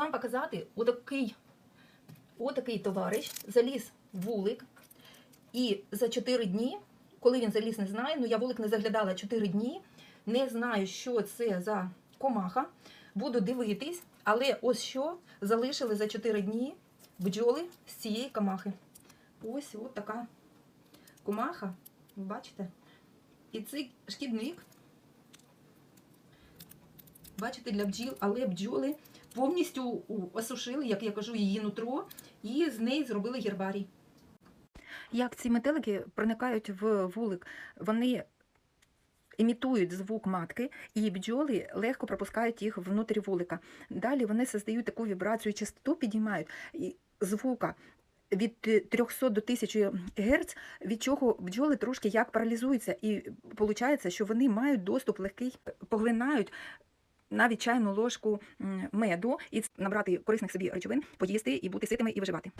вам показати отакий, отакий товариш заліз вулик. І за 4 дні, коли він заліз, не знаю, ну я вулик не заглядала 4 дні, не знаю, що це за комаха. Буду дивитись, але ось що залишили за 4 дні бджоли з цієї комахи. Ось от така комаха, бачите? І цей шкідник, бачите, для бджіл, але бджоли повністю осушили, як я кажу, її нутро, і з неї зробили гербарій. Як ці метелики проникають в вулик, вони імітують звук матки, і бджоли легко пропускають їх внутрі вулика. Далі вони создають таку вібрацію, частоту підіймають і звука. Від е, 300 до 1000 Гц, від чого бджоли трошки як паралізуються, і виходить, що вони мають доступ легкий, поглинають навіть чайну ложку меду і набрати корисних собі речовин, поїсти і бути ситими і виживати.